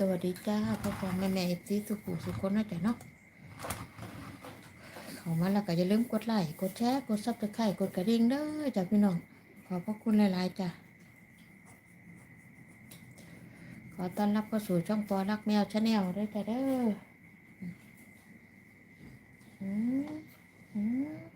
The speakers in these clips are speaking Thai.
สวัสดีจ้าพ่อพ่อแม่แม่เอฟซีสุขุสุขคนนะจ๊ะเนาะเของมาแล้วก็อย่าลืมกดไลค์กดแชร์กดซับสไครต์กดกระดิ่งเด้อจ้ะพี่น้อง ขอบพระคุณหลายๆจ้ะขอต้อนรับเข้าสู่ช่องปอรักแมวชาแนลด้วยจ้ะเด้อมอืม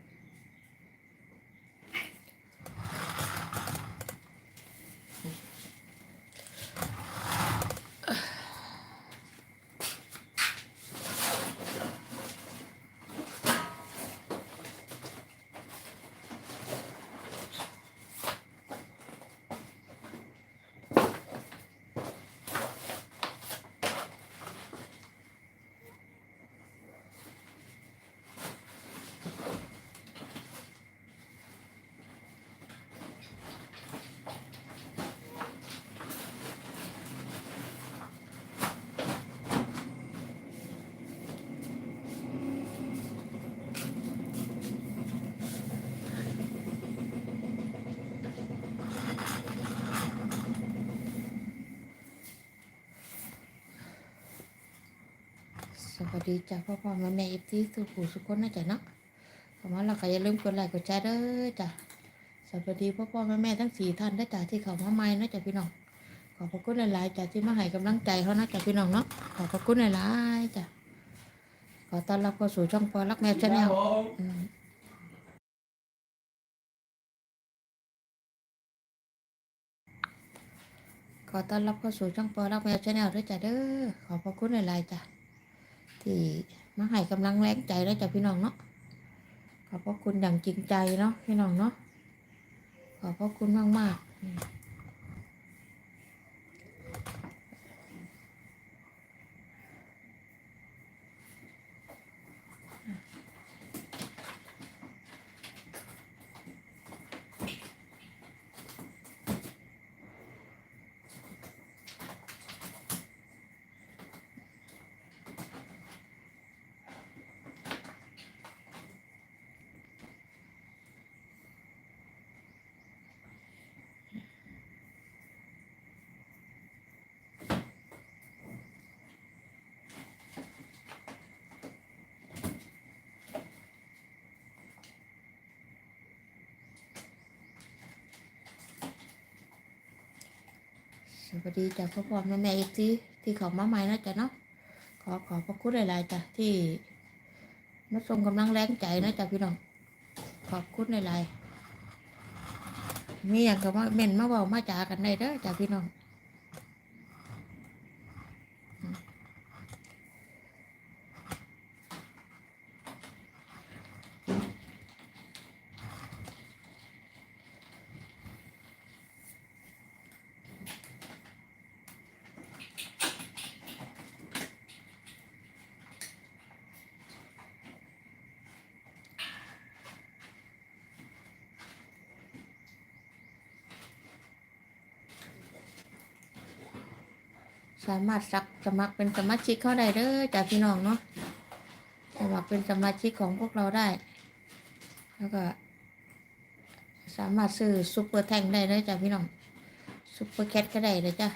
ส วัสดีจ้ะพ่อพ่อแม่แม่เอฟซีสุขุสุขคนนะจ๊ะเนาะขอมาแล้วก็อย่าลืมกดไลค์กดแชร์เด้อจ้ะสวัสดีพ่อพ่อแม่แม่ทั้งสี่ท่านนะจ๊ะที่เขามาใหม่นะจ๊ะพี่น้องขอบพระคุณหลายๆจ้ะที่มาให้กำลังใจเขานะจ๊ะพี่น้องเนาะขอบพระคุณหลายๆจ้ะขอต้อนรับเข้าสู่ช่องปอรักแมวชาแนลขอต้อนรับเข้าสู่ช่องปอรักแมวชาแนลด้วยจ้ะเด้อขอบพระคุณหลายๆจ้ะ ที่มาให้กำลังแรงใจแล้วจ้ะพี่น้องเนาะขอบพระคุณอย่างจริงใจเนาะพี่น้องเนาะขอบพระคุณมากมากๆ สวัสดีจากพ่อพ่อแม่แม่อีกที่ที่เขามาใหม่นะจ๊ะเนาะขอขอพระคุณหลายๆจ้ะที่มาส่งกำลังแรงใจนะจ๊ะพี่น้องขอบคุณหลายๆมีอย่างก็ว่าเม่นมาเบามาจากันได้เด้อจ้ะพี่น้อง สามารถสักสมัครเป็นสมาชิกเข้าได้เด้อจากพี่น้องเนาะสมัครเป็นสมาชิกของพวกเราได้ แล้วก็ สามารถซื้อซุปเปอร์แท่งได้เลยจ้ะพี่น้องซุปเปอร์แคทก็ได้เลยจ้ะ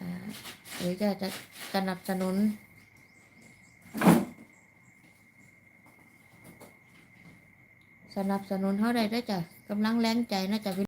อ่าหรือจะจะสนับสนุนสนับสนุนเขาได้เด้จ้ะกำลังแรงใจนะจ้ะพี่